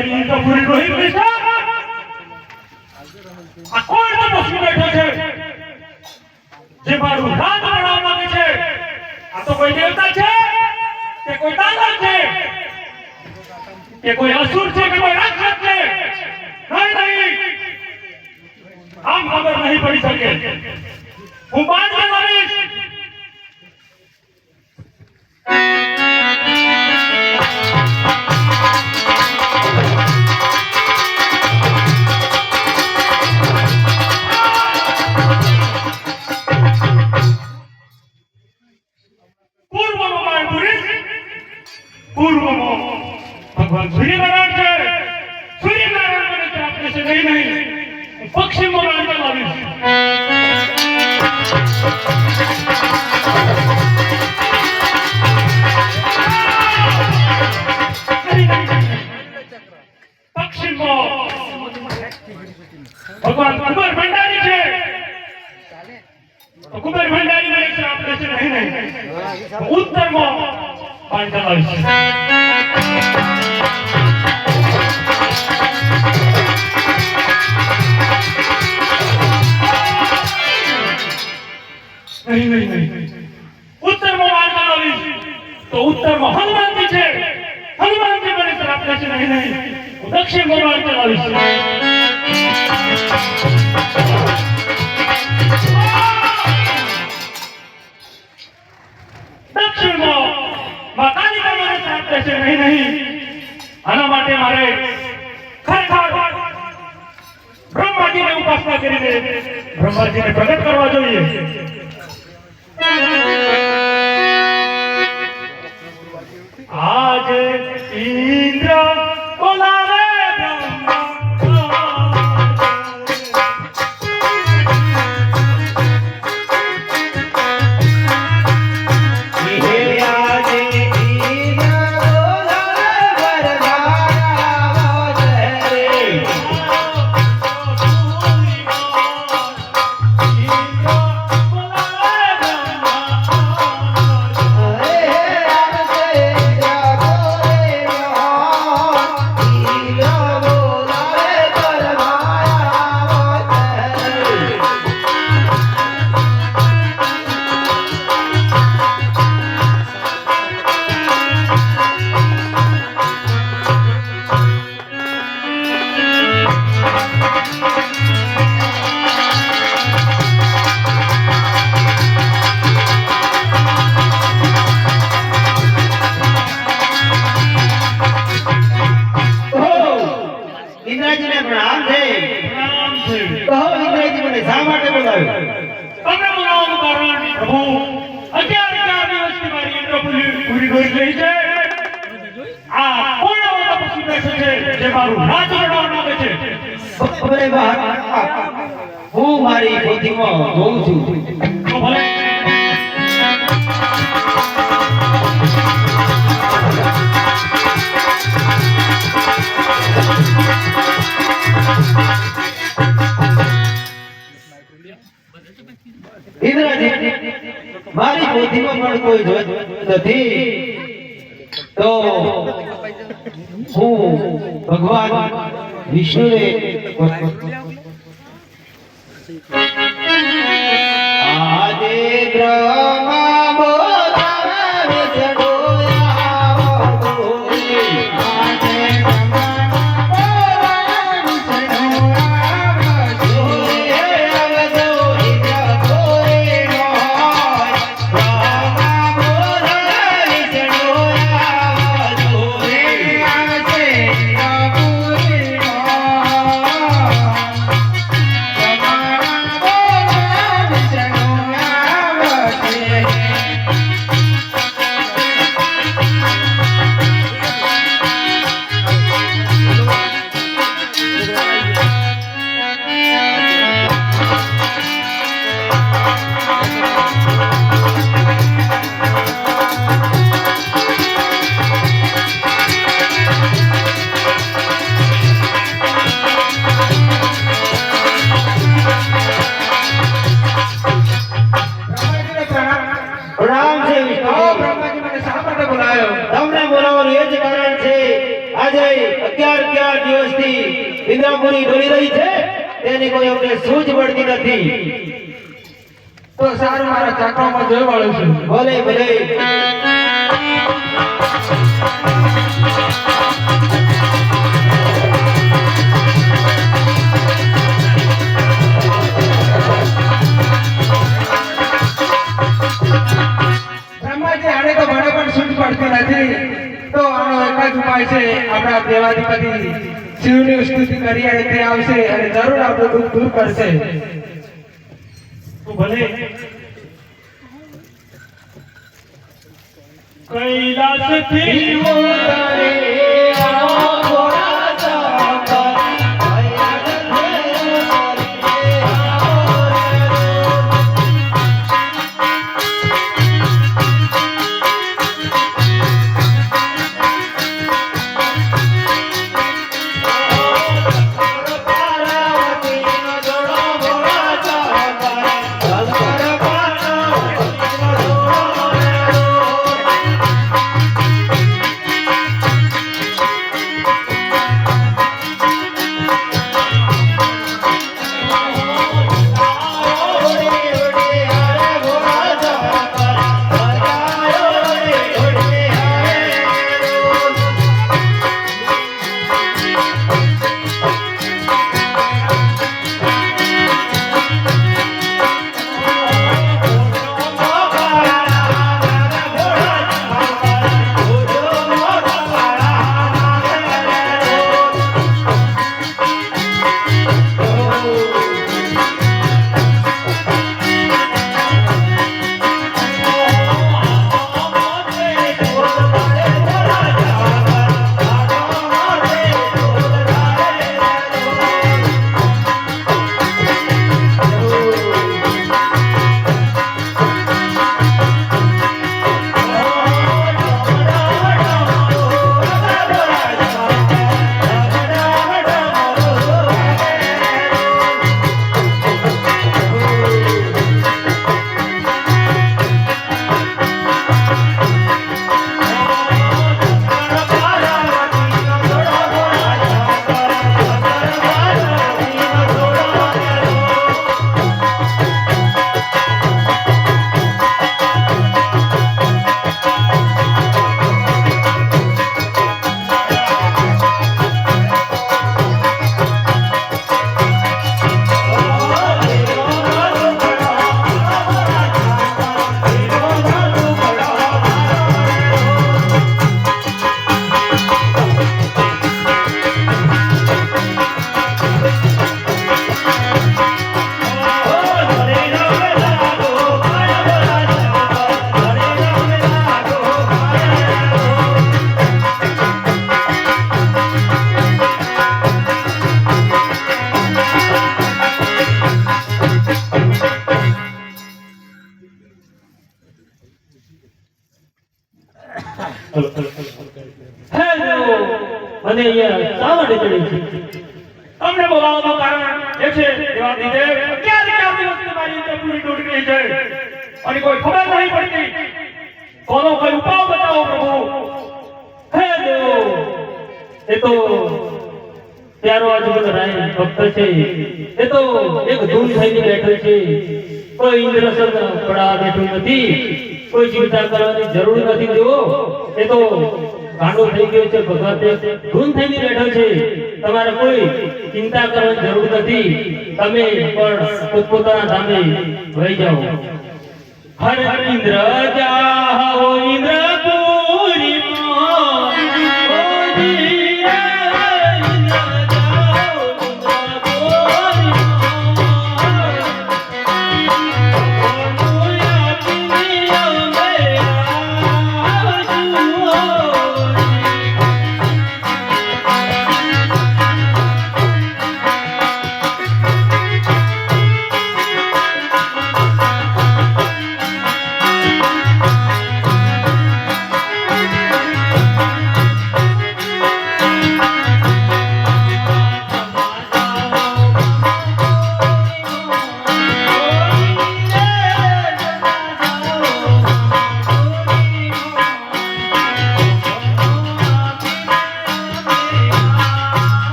ઇન્દ્રપુરી રોહિત મિશ્રા આ કોણ તપસ્વી બેઠો છે? જે મારું રાજ બનાવવા છે, આ તો કોઈ દેવતા છે, કે કોઈ દાનવ છે, કે કોઈ અસુર છે, કે કોઈ રાક્ષસ છે? નહીં. આમ ખબર નહીં પડી શકે. પૂર્વમાં ભગવાન સૂર્યનારાયણ છે. સૂર્યનારાયણ મને પ્રાપ્ત છે નહીં નહીં. પશ્ચિમમાં રાજ્ય લાવીશ ભગવાન કુમાર ભંડારી છે. તો ભંડારી મને પ્રાપ્ત છે નહીં નહીં. ઉત્તરમાં પાંચાલ આવીશ નહીં નહીં નહીં. ઉત્તરમાં પાંચાલ આવીશ તો ઉત્તરમાં હનુમાનજી છે. હનુમાનજી મને પ્રાપ્ત છે નહીં? નહીં દક્ષિણમાં પાંચાલ આવીશ છે, નહીં નહીં. આના માટે મારે ખરેખર બ્રહ્માજીને ઉપાસના કરીને બ્રહ્માજીને પ્રગટ કરવા જોઈએ. આજ પૂરી ગઈ ગઈ છે આ પૂર્ણ તપસ્વી બેઠો છે? જે મારું રાજ બનાવવા માંગે છે. અરે વાહ. હું મારી જોઉં છું. તો ભલે. ઇન્દ્રજી મારી પોથીમાં પણ કોઈ જોત નથી. તો હું ભગવાન વિષ્ણુને ઇન્દ્રાપુરી ડોલી રહી છે? તેની કોઈ અમને સૂઝ પડતી નથી. તો સારું, મારા ચાકરામાં જોઈ વાળું છું. ભલે ભલે. પડતી નથી. તો આનો એક જ ઉપાય છે આપણા દેવાધિપતિ. શિવની સ્તુતિ કરી અને તે આવશે અને જરૂર આપણું દુઃખ દૂર કરશે. ભલે. કૈલાસથી ઉતારે હેલો મને અહીંયા ચડી છે તમને બોલાવવાનું કારણ એ છે દેવાદિદેવ ક્યારે ક્યારે વખતે મારી અંદર પૂરી તૂટી ગઈ છે? અને કોઈ ખબર નહીં પડતી. કોનો કોઈ ઉપાય બતાવો પ્રભુ. હેલો એ તો ત્યારો આજુબાજુ રાય ભક્ત છે. એ તો એક ધૂન થઈને બેઠો છે. કોઈ ઇન્દ્રસન પડા બેઠું નથી, કોઈ ચિંતા કરવાની જરૂર નથી જુઓ એ તો ગાંડો થઈ ગયો છે, ભગવાન ધૂન થઈને બેઠો છે. તમારે કોઈ ચિંતા કરવાની જરૂર નથી. તમે પણ પોતપોતાના ધામે વહી જાઓ. હર ઇન્દ્ર જા